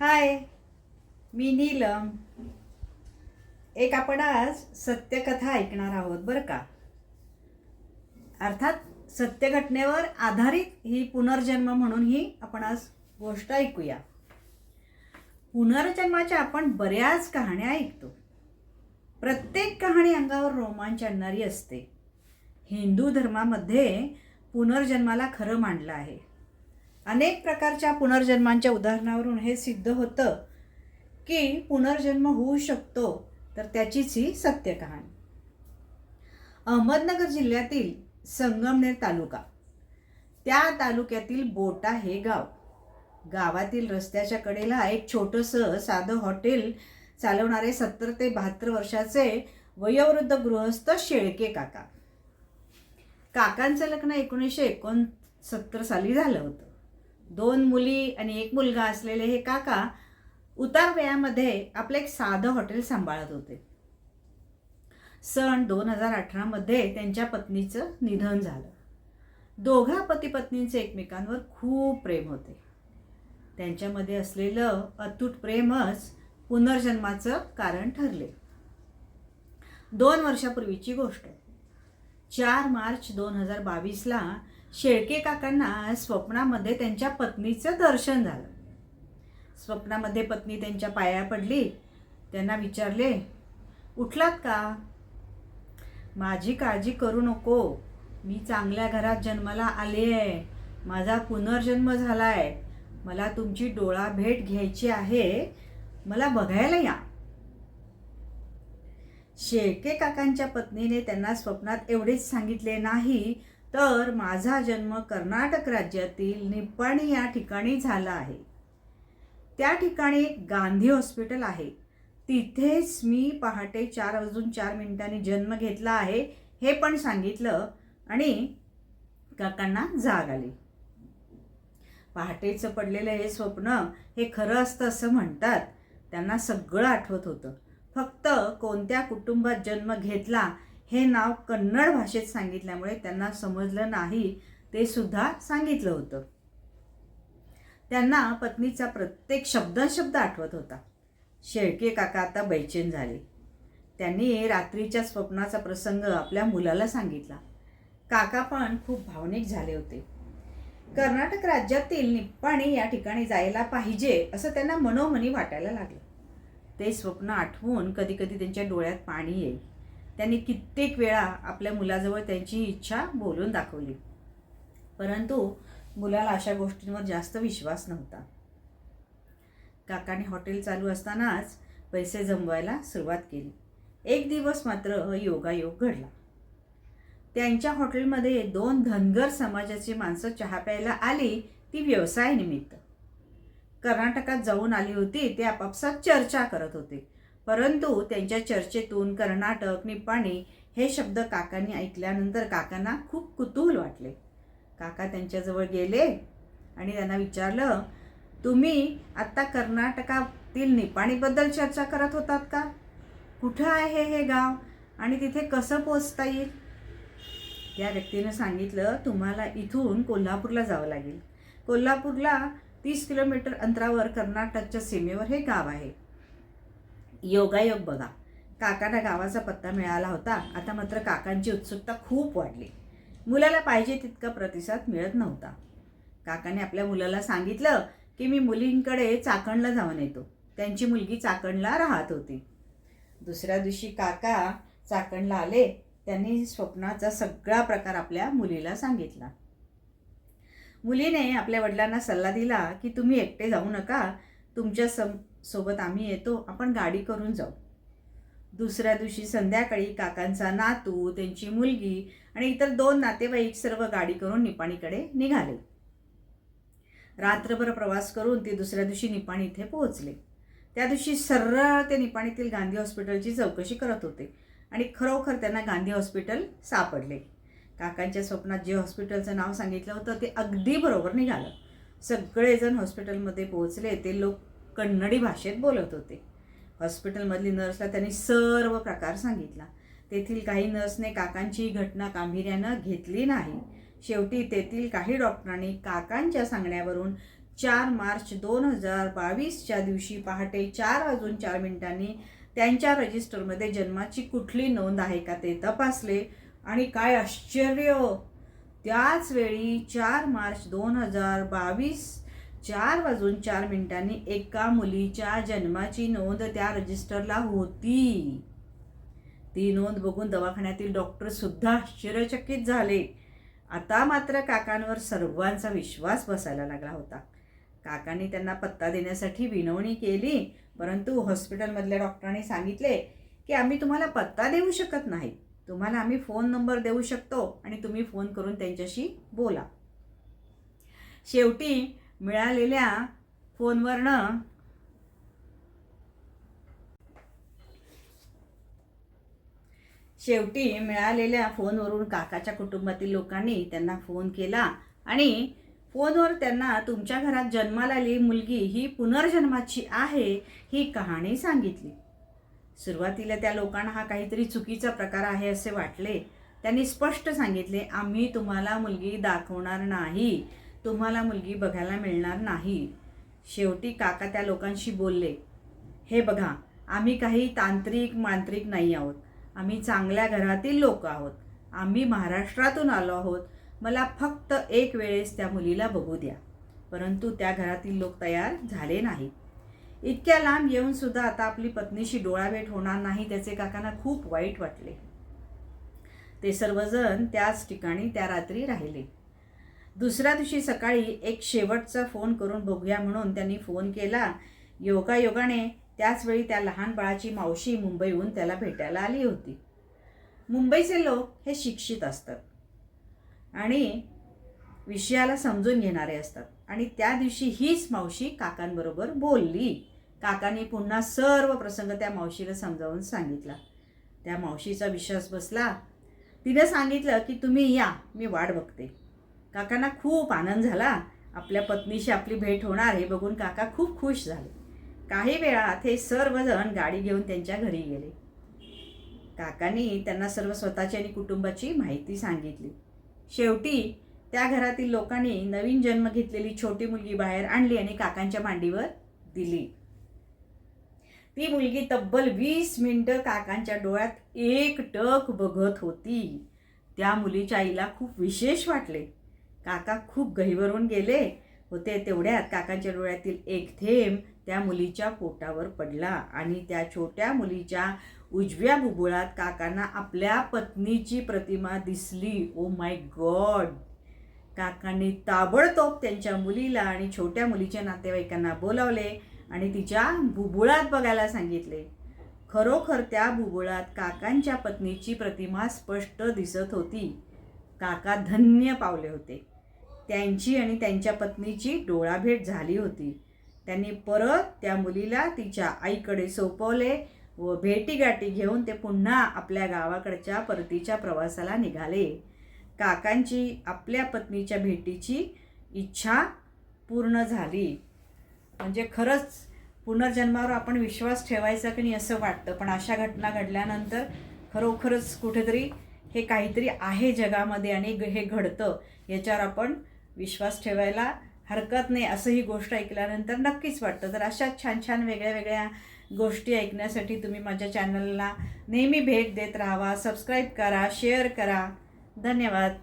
हाय मी नीलम. एक आपण आज सत्यकथा ऐकणार आहोत बरं का? अर्थात सत्यघटनेवर आधारित ही पुनर्जन्म म्हणून ही आपण आज गोष्ट ऐकूया. पुनर्जन्माच्या आपण बऱ्याच कहाण्या ऐकतो. प्रत्येक कहाणी अंगावर रोमांच आणणारी असते. हिंदू धर्मामध्ये पुनर्जन्माला खरं मांडलं आहे. अनेक प्रकारच्या पुनर्जन्मांच्या उदाहरणावरून हे सिद्ध होतं की पुनर्जन्म होऊ शकतो तर त्याचीच ही सत्य कहाणी अहमदनगर जिल्ह्यातील संगमनेर तालुका. त्या तालुक्यातील बोटा हे गाव. गावातील रस्त्याच्या कडेला एक छोटंसं साधं हॉटेल चालवणारे सत्तर ते बहात्तर वर्षाचे वयोवृद्ध गृहस्थ शेळके काका. काकांचं लग्न एकोणीसशे एकोणसत्तर साली झालं होतं. दोन मुली आणि एक मुलगा असलेले हे काका उतार वयामध्ये आपलं एक साधं हॉटेल सांभाळत होते. सन दोन हजार अठरामध्ये त्यांच्या पत्नीचं निधन झालं. दोघा पती पत्नींचे एकमेकांवर खूप प्रेम होते. त्यांच्यामध्ये असलेलं अतूट प्रेमच पुनर्जन्माचं कारण ठरले. दोन वर्षापूर्वीची गोष्ट. चार मार्च दोन हजार बावीसला शेळके काकांना स्वप्नामध्ये त्यांच्या पत्नीचं दर्शन झालं. स्वप्नामध्ये पत्नी त्यांच्या पाया पडली. त्यांना विचारले उठलात का? माझी काळजी करू नको. मी चांगल्या घरात जन्माला आले आहे. माझा पुनर्जन्म झाला आहे मला तुमची डोळा भेट घ्यायची आहे. मला बघायला या. शेळके काकांच्या पत्नीने त्यांना स्वप्नात एवढेच सांगितले नाही तर माझा जन्म कर्नाटक राज्यातील निप्पाणी या ठिकाणी झाला आहे. त्या ठिकाणी एक गांधी हॉस्पिटल आहे. तिथेच मी पहाटे चार वाजून चार मिनिटांनी जन्म घेतला आहे हे पण सांगितलं आणि काकांना जाग आली. पहाटेचं पडलेलं हे स्वप्न हे खरं असतं असं म्हणतात. त्यांना सगळं आठवत होतं. फक्त कोणत्या कुटुंबात जन्म घेतला हे नाव कन्नड भाषेत सांगितल्यामुळे त्यांना समजलं नाही ते सुद्धा सांगितलं होतं. त्यांना पत्नीचा प्रत्येक शब्दशब्द आठवत होता. शेळके काका आता बैचेन झाले. त्यांनी रात्रीच्या स्वप्नाचा प्रसंग आपल्या मुलाला सांगितला. काका पण खूप भावनिक झाले होते. कर्नाटक राज्यातील निप्पाणी या ठिकाणी जायला पाहिजे असं त्यांना मनोमनी वाटायला लागलं. ते स्वप्न आठवून कधीकधी त्यांच्या डोळ्यात पाणी येईल. त्यांनी कित्येक वेळा आपल्या मुलाजवळ त्यांची इच्छा बोलून दाखवली. परंतु मुलाला अशा गोष्टींवर जास्त विश्वास नव्हता. काकाने हॉटेल चालू असतानाच पैसे जमवायला सुरुवात केली. एक दिवस मात्र योगायोग घडला. त्यांच्या हॉटेलमध्ये दोन धनगर समाजाची माणसं चहा प्यायला आली ती व्यवसायानिमित्त. कर्नाटकात जाऊन आली होती ते आपापसात चर्चा करत होते. परंतु त्यांच्या चर्चेतून कर्नाटक निपाणी हे शब्द काकांनी ऐकल्यानंतर काकांना खूप कुतूहल वाटले. काका त्यांच्याजवळ गेले आणि त्यांना विचारलं तुम्ही आत्ता कर्नाटकातील निपाणीबद्दल चर्चा करत होतात का? कुठं आहे हे गाव आणि तिथे कसं पोचता येईल? त्या व्यक्तीनं सांगितलं तुम्हाला इथून कोल्हापूरला जावं लागेल. कोल्हापूरला तीस किलोमीटर अंतरावर कर्नाटकच्या सीमेवर हे गाव आहे. योगायोग बघा. काकांना गावाचा पत्ता मिळाला होता. आता मात्र काकांची उत्सुकता खूप वाढली. मुलाला पाहिजे तितका प्रतिसाद मिळत नव्हता. काकाने आपल्या मुलाला सांगितलं की मी मुलींकडे चाकणला जाऊन येतो. त्यांची मुलगी चाकणला राहत होती. दुसऱ्या दिवशी काका चाकणला आले. त्यांनी स्वप्नाचा सगळा प्रकार आपल्या मुलीला सांगितला. मुलीने आपल्या वडिलांना सल्ला दिला की तुम्ही एकटे जाऊ नका. तुमच्या सम सोबत आम्ही येतो आपण गाडी करून जाऊ. दुसऱ्या दिवशी संध्याकाळी काकांचा नातू त्यांची मुलगी आणि इतर दोन नातेवाईक सर्व गाडी करून निपाणीकडे निघाले. रात्रभर प्रवास करून ते दुसऱ्या दिवशी निपाणी इथे पोहोचले. त्या दिवशी सरळ ते निपाणीतील गांधी हॉस्पिटलची चौकशी करत होते आणि खरोखर त्यांना गांधी हॉस्पिटल सापडले. काकांच्या स्वप्नात जे हॉस्पिटलचं नाव सांगितलं होतं ते अगदी बरोबर निघालं. सगळेजण हॉस्पिटलमध्ये पोहोचले ते लोक कन्नडी भाषेत बोलत होते. हॉस्पिटलमधली नर्सला त्यांनी सर्व प्रकार सांगितला. तेथील काही नर्सने काकांची घटना गांभीर्यानं घेतली नाही. शेवटी तेथील काही डॉक्टरांनी काकांच्या सांगण्यावरून चार मार्च दोन हजार बावीसच्या दिवशी पहाटे चार वाजून चार मिनिटांनी त्यांच्या रजिस्टरमध्ये जन्माची कुठली नोंद आहे का ते तपासले आणि काय आश्चर्य! त्याच वेळी चार मार्च दोन हजार बावीस चार वाजून चार मिनिटांनी एका मुलीच्या जन्माची नोंद त्या रजिस्टरला होती. ती नोंद बघून दवाखान्यातील डॉक्टर सुद्धा आश्चर्यचकित झाले. आता मात्र काकांवर सर्वांचा विश्वास बसायला लागला होता. काकांनी त्यांना पत्ता देण्यासाठी विनवणी केली परंतु हॉस्पिटलमधल्या डॉक्टरांनी सांगितले की आम्ही तुम्हाला पत्ता देऊ शकत नाही. तुम्हाला आम्ही फोन नंबर देऊ शकतो आणि तुम्ही फोन करून त्यांच्याशी बोला. शेवटी मिळालेल्या फोनवरनं शेवटी मिळालेल्या फोनवरून काकाच्या कुटुंबातील लोकांनी त्यांना फोन केला आणि फोनवर त्यांना तुमच्या घरात जन्माला आलेली मुलगी ही पुनर्जन्माची आहे ही कहाणी सांगितली. सुरुवातीला त्या लोकांना हा काहीतरी चुकीचा प्रकार आहे असे वाटले. त्यांनी स्पष्ट सांगितले आम्ही तुम्हाला मुलगी दाखवणार नाही. तुम्हाला मुलगी बघायला मिळणार नाही. शेवटी काका त्या लोकांशी बोलले हे बघा आम्ही काही तांत्रिक मांत्रिक नाही आहोत. आम्ही चांगल्या घरातील लोक आहोत. आम्ही महाराष्ट्रातून आलो आहोत. मला फक्त एक वेळेस त्या मुलीला बघू द्या. परंतु त्या घरातील लोक तयार झाले नाही. इतक्या लांब येऊन सुद्धा आता आपली पत्नीशी डोळाभेट होणार नाही त्याचे काकांना खूप वाईट वाटले. ते सर्वजण त्याच ठिकाणी त्या रात्री राहिले. दुसऱ्या दिवशी सकाळी एक शेवटचा फोन करून बघूया म्हणून त्यांनी फोन केला. योगायोगाने त्याचवेळी त्या लहान बाळाची मावशी मुंबईहून त्याला भेटायला आली होती. मुंबईचे लोक हे शिक्षित असतात आणि विषयाला समजून घेणारे असतात. आणि त्या दिवशी हीच मावशी काकांबरोबर बोलली. काकांनी पुन्हा सर्व प्रसंग त्या मावशीला समजावून सांगितला. त्या मावशीचा विश्वास बसला. तिने सांगितलं की तुम्ही या मी वाट बघते. काकांना खूप आनंद झाला. आपल्या पत्नीशी आपली भेट होणार हे बघून काका खूप खुश झाले. काही वेळात हे सर्वजण गाडी घेऊन त्यांच्या घरी गेले. काकांनी त्यांना सर्व स्वतःची आणि कुटुंबाची माहिती सांगितली. शेवटी त्या घरातील लोकांनी नवीन जन्म घेतलेली छोटी मुलगी बाहेर आणली आणि काकांच्या मांडीवर दिली. ती मुलगी तब्बल वीस मिनटं काकांच्या डोळ्यात एक टक बघत होती. त्या मुलीच्या आईला खूप विशेष वाटले. काका खूप गहिवरून गेले होते तेवढ्यात काकांच्या डोळ्यातील एक थेंब त्या मुलीच्या पोटावर पडला आणि त्या छोट्या मुलीच्या उजव्या बुबुळात काकांना आपल्या पत्नीची प्रतिमा दिसली. ओ माय गॉड काकांनी ताबडतोब त्यांच्या मुलीला आणि छोट्या मुलीच्या नातेवाईकांना बोलावले आणि तिच्या बुबुळात बघायला सांगितले. खरोखर त्या बुबुळात काकांच्या पत्नीची प्रतिमा स्पष्ट दिसत होती. काका धन्य पावले होते. त्यांची आणि त्यांच्या पत्नीची डोळाभेट झाली होती. त्यांनी परत त्या मुलीला तिच्या आईकडे सोपवले व भेटीगाठी घेऊन ते पुन्हा आपल्या गावाकडच्या परतीच्या प्रवासाला निघाले. काकांची आपल्या पत्नीच्या भेटीची इच्छा पूर्ण झाली. म्हणजे खरंच पुनर्जन्मावर आपण विश्वास ठेवायचा की नाही असं वाटतं. पण अशा घटना घडल्यानंतर खरोखरच कुठेतरी हे काहीतरी आहे जगामध्ये आणि हे घडतं याच्यावर आपण विश्वास ठेवायला हरकत नाही असं ही गोष्ट ऐकल्यानंतर नक्कीच वाटतं. तर अशा छान छान वेगळ्या वेगळ्या गोष्टी ऐकण्यासाठी तुम्ही माझ्या चॅनलला नेहमी भेट देत राहावा सबस्क्राईब करा शेअर करा. धन्यवाद.